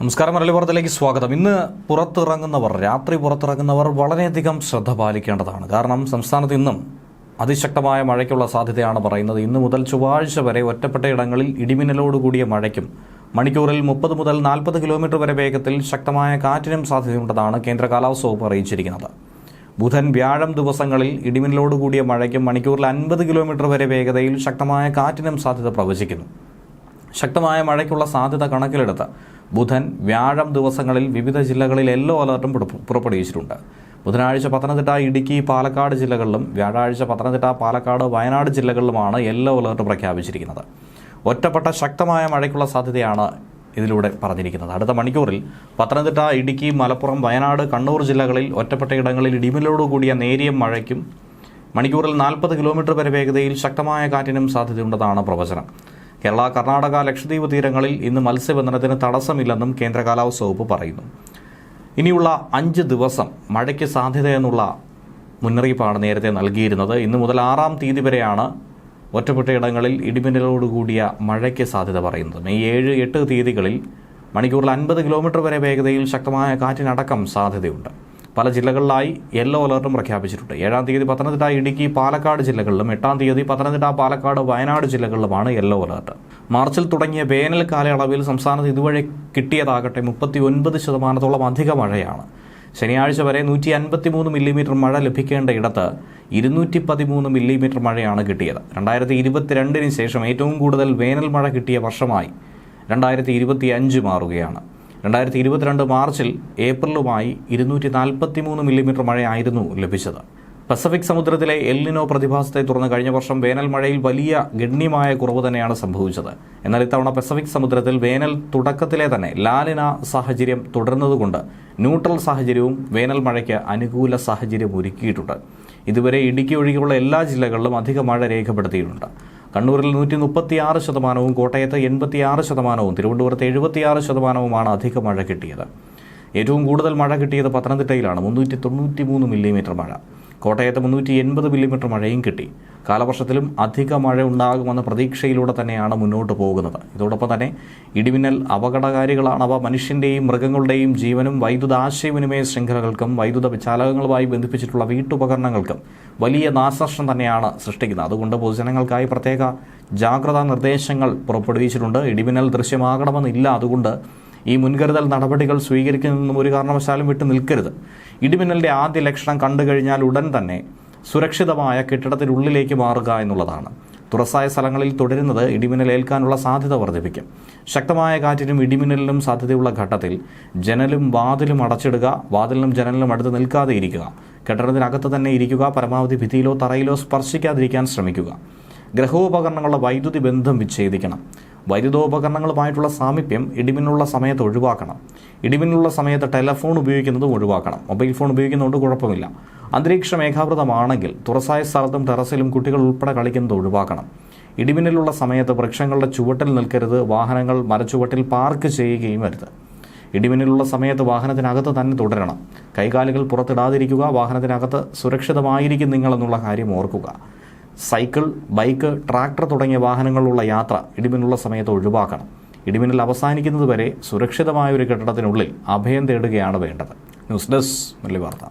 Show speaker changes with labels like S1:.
S1: നമസ്കാരം. മലയാളി വാർത്തയിലേക്ക് സ്വാഗതം. ഇന്ന് പുറത്തിറങ്ങുന്നവർ രാത്രി പുറത്തിറങ്ങുന്നവർ വളരെയധികം ശ്രദ്ധ പാലിക്കേണ്ടതാണ്. കാരണം സംസ്ഥാനത്ത് ഇന്നും അതിശക്തമായ മഴയ്ക്കുള്ള സാധ്യതയാണ് പറയുന്നത്. ഇന്ന് മുതൽ ചൊവ്വാഴ്ച വരെ ഒറ്റപ്പെട്ട ഇടങ്ങളിൽ ഇടിമിന്നലോട് കൂടിയ മഴയ്ക്കും മണിക്കൂറിൽ മുപ്പത് മുതൽ നാൽപ്പത് കിലോമീറ്റർ വരെ വേഗത്തിൽ ശക്തമായ കാറ്റിനും സാധ്യതയുണ്ടെന്നാണ് കേന്ദ്ര കാലാവസ്ഥ വകുപ്പ് അറിയിച്ചിരിക്കുന്നത്. ബുധൻ വ്യാഴം ദിവസങ്ങളിൽ ഇടിമിന്നലോട് കൂടിയ മഴയ്ക്കും മണിക്കൂറിൽ അൻപത് കിലോമീറ്റർ വരെ വേഗതയിൽ ശക്തമായ കാറ്റിനും സാധ്യത പ്രവചിക്കുന്നു. ശക്തമായ മഴയ്ക്കുള്ള സാധ്യത കണക്കിലെടുത്ത് ബുധൻ വ്യാഴം ദിവസങ്ങളിൽ വിവിധ ജില്ലകളിൽ യെല്ലോ അലർട്ടും പുറപ്പെ- പുറപ്പെടുവിച്ചിട്ടുണ്ട്. ബുധനാഴ്ച പത്തനംതിട്ട ഇടുക്കി പാലക്കാട് ജില്ലകളിലും വ്യാഴാഴ്ച പത്തനംതിട്ട പാലക്കാട് വയനാട് ജില്ലകളിലുമാണ് യെല്ലോ അലർട്ട് പ്രഖ്യാപിച്ചിരിക്കുന്നത്. ഒറ്റപ്പെട്ട ശക്തമായ മഴയ്ക്കുള്ള സാധ്യതയാണ് ഇതിലൂടെ പറഞ്ഞിരിക്കുന്നത്. അടുത്ത മണിക്കൂറിൽ പത്തനംതിട്ട ഇടുക്കി മലപ്പുറം വയനാട് കണ്ണൂർ ജില്ലകളിൽ ഒറ്റപ്പെട്ട ഇടങ്ങളിൽ ഇടിമിലോടുകൂടിയ കൂടിയ നേരിയ മഴയ്ക്കും മണിക്കൂറിൽ നാൽപ്പത് കിലോമീറ്റർ വരെ വേഗതയിൽ ശക്തമായ കാറ്റിനും സാധ്യതയുണ്ടെന്നാണ് പ്രവചനം. കേരള കർണാടക ലക്ഷദ്വീപ് തീരങ്ങളിൽ ഇന്ന് മത്സ്യബന്ധനത്തിന് തടസ്സമില്ലെന്നും കേന്ദ്ര കാലാവസ്ഥ വകുപ്പ് പറയുന്നു. ഇനിയുള്ള അഞ്ച് ദിവസം മഴയ്ക്ക് സാധ്യതയെന്നുള്ള മുന്നറിയിപ്പാണ് നേരത്തെ നൽകിയിരുന്നത്. ഇന്ന് മുതൽ ആറാം തീയതി വരെയാണ് ഒറ്റപ്പെട്ടയിടങ്ങളിൽ ഇടിമിന്നലോടുകൂടിയ മഴയ്ക്ക് സാധ്യത പറയുന്നത്. മെയ് ഏഴ് എട്ട് തീയതികളിൽ മണിക്കൂറിൽ അൻപത് കിലോമീറ്റർ വരെ വേഗതയിൽ ശക്തമായ കാറ്റിനടക്കം സാധ്യതയുണ്ട്. പല ജില്ലകളിലായി യെല്ലോ അലർട്ടും പ്രഖ്യാപിച്ചിട്ടുണ്ട്. ഏഴാം തീയതി പത്തനംതിട്ട ഇടുക്കി പാലക്കാട് ജില്ലകളിലും എട്ടാം തീയതി പത്തനംതിട്ട പാലക്കാട് വയനാട് ജില്ലകളിലുമാണ് യെല്ലോ അലർട്ട്. മാർച്ചിൽ തുടങ്ങിയ വേനൽ കാലയളവിൽ സംസ്ഥാനത്ത് ഇതുവരെ കിട്ടിയതാകട്ടെ മുപ്പത്തി ഒൻപത് ശതമാനത്തോളം അധിക മഴയാണ്. ശനിയാഴ്ച വരെ നൂറ്റി അൻപത്തി മൂന്ന് മില്ലിമീറ്റർ മഴ ലഭിക്കേണ്ട ഇടത്ത് ഇരുന്നൂറ്റി പതിമൂന്ന് മില്ലിമീറ്റർ മഴയാണ് കിട്ടിയത്. രണ്ടായിരത്തി ഇരുപത്തിരണ്ടിന് ശേഷം ഏറ്റവും കൂടുതൽ വേനൽ മഴ കിട്ടിയ വർഷമായി രണ്ടായിരത്തി ഇരുപത്തി അഞ്ച് മാറുകയാണ്. രണ്ടായിരത്തി ഇരുപത്തിരണ്ട് മാർച്ചിൽ ഏപ്രിലുമായി ഇരുന്നൂറ്റി നാൽപ്പത്തി മൂന്ന് മില്ലിമീറ്റർ മഴയായിരുന്നു ലഭിച്ചത്. പസഫിക് സമുദ്രത്തിലെ എല്ലിനോ പ്രതിഭാസത്തെ തുടർന്ന് കഴിഞ്ഞ വർഷം വേനൽ മഴയിൽ വലിയ ഗണ്യമായ കുറവ് തന്നെയാണ് സംഭവിച്ചത്. എന്നാൽ ഇത്തവണ പസഫിക് സമുദ്രത്തിൽ വേനൽ തുടക്കത്തിലെ തന്നെ ലാലിന സാഹചര്യം തുടർന്നതുകൊണ്ട് ന്യൂട്രൽ സാഹചര്യവും വേനൽ മഴയ്ക്ക് അനുകൂല സാഹചര്യം ഒരുക്കിയിട്ടുണ്ട്. ഇതുവരെ ഇടുക്കി ഒഴികെയുള്ള എല്ലാ ജില്ലകളിലും അധിക മഴ രേഖപ്പെടുത്തിയിട്ടുണ്ട്. കണ്ണൂരിൽ നൂറ്റി മുപ്പത്തിയാറ് ശതമാനവും കോട്ടയത്ത് എൺപത്തിയാറ് ശതമാനവും തിരുവനന്തപുരത്ത് എഴുപത്തിയാറ് ശതമാനവുമാണ് അധിക മഴ കിട്ടിയത്. ഏറ്റവും കൂടുതൽ മഴ കിട്ടിയത് പത്തനംതിട്ടയിലാണ് മുന്നൂറ്റി തൊണ്ണൂറ്റി മൂന്ന് മില്ലിമീറ്റർ മഴ. കോട്ടയത്ത് മുന്നൂറ്റി എൺപത് മില്ലിമീറ്റർ മഴയും കിട്ടി. കാലവർഷത്തിലും അധിക മഴ ഉണ്ടാകുമെന്ന പ്രതീക്ഷയിലൂടെ തന്നെയാണ് മുന്നോട്ട് പോകുന്നത്. ഇതോടൊപ്പം തന്നെ ഇടിമിന്നൽ അപകടകാരികളാണ് അവ മനുഷ്യന്റെയും മൃഗങ്ങളുടെയും ജീവനും വൈദ്യുത ആശയവിനിമയ ശൃംഖലകൾക്കും വൈദ്യുത വിചാലകങ്ങളുമായി ബന്ധിപ്പിച്ചിട്ടുള്ള വീട്ടുപകരണങ്ങൾക്കും വലിയ നാശനഷ്ടം തന്നെയാണ് സൃഷ്ടിക്കുന്നത്. അതുകൊണ്ട് പൊതുജനങ്ങൾക്കായി പ്രത്യേക ജാഗ്രതാ നിർദ്ദേശങ്ങൾ പുറപ്പെടുവിച്ചിട്ടുണ്ട്. ഇടിമിന്നൽ ദൃശ്യമാകണമെന്നില്ല. അതുകൊണ്ട് ഈ മുൻകരുതൽ നടപടികൾ സ്വീകരിക്കുന്നതിനും ഒരു കാരണവശാലും വിട്ടു നിൽക്കരുത്. ഇടിമിന്നലിന്റെ ആദ്യ ലക്ഷണം കണ്ടു കഴിഞ്ഞാൽ ഉടൻ തന്നെ സുരക്ഷിതമായ കെട്ടിടത്തിനുള്ളിലേക്ക് മാറുക എന്നുള്ളതാണ്. തുറസായ സ്ഥലങ്ങളിൽ തുടരുന്നത് ഇടിമിന്നലേൽക്കാനുള്ള സാധ്യത വർദ്ധിപ്പിക്കും. ശക്തമായ കാറ്റിനും ഇടിമിന്നലിനും സാധ്യതയുള്ള ഘട്ടത്തിൽ ജനലും വാതിലും അടച്ചിടുക വാതിലിനും ജനലിനും അടുത്ത് നിൽക്കാതെ ഇരിക്കുക കെട്ടിടത്തിനകത്ത് തന്നെ ഇരിക്കുക പരമാവധി ഭിത്തിയിലോ തറയിലോ സ്പർശിക്കാതിരിക്കാൻ ശ്രമിക്കുക. ഗ്രഹോപകരണങ്ങളുടെ വൈദ്യുതി ബന്ധം വിച്ഛേദിക്കണം. വൈദ്യുതോപകരണങ്ങളുമായിട്ടുള്ള സാമീപ്യം ഇടിമിന്നുള്ള സമയത്ത് ഒഴിവാക്കണം. ഇടിമിന്നുള്ള സമയത്ത് ടെലഫോൺ ഉപയോഗിക്കുന്നത് ഒഴിവാക്കണം. മൊബൈൽ ഫോൺ ഉപയോഗിക്കുന്നതുകൊണ്ട് കുഴപ്പമില്ല. അന്തരീക്ഷ മേഘാവൃതമാണെങ്കിൽ തുറസായ സ്ഥലത്തും ടെറസിലും കുട്ടികൾ ഉൾപ്പെടെ കളിക്കുന്നത് ഒഴിവാക്കണം. ഇടിമിന്നലുള്ള സമയത്ത് വൃക്ഷങ്ങളുടെ ചുവട്ടിൽ നിൽക്കരുത്. വാഹനങ്ങൾ മരച്ചുവട്ടിൽ പാർക്ക് ചെയ്യുകയും അരുത് ഇടിമിന്നലുള്ള സമയത്ത് വാഹനത്തിനകത്ത് തന്നെ തുടരണം. കൈകാലുകൾ പുറത്തിടാതിരിക്കുക. വാഹനത്തിനകത്ത് സുരക്ഷിതമായിരിക്കും നിങ്ങളെന്നുള്ള കാര്യം ഓർക്കുക. സൈക്കിൾ ബൈക്ക് ട്രാക്ടർ തുടങ്ങിയ വാഹനങ്ങളിലുള്ള യാത്ര ഇടിമിന്നുള്ള സമയത്ത് ഒഴിവാക്കണം. ഇടിമിന്നൽ അവസാനിക്കുന്നതുവരെ സുരക്ഷിതമായ ഒരു കെട്ടിടത്തിനുള്ളിൽ അഭയം തേടുകയാണ് വേണ്ടത്. ന്യൂസ് ഡെസ്ക് മുരളി വാർത്ത.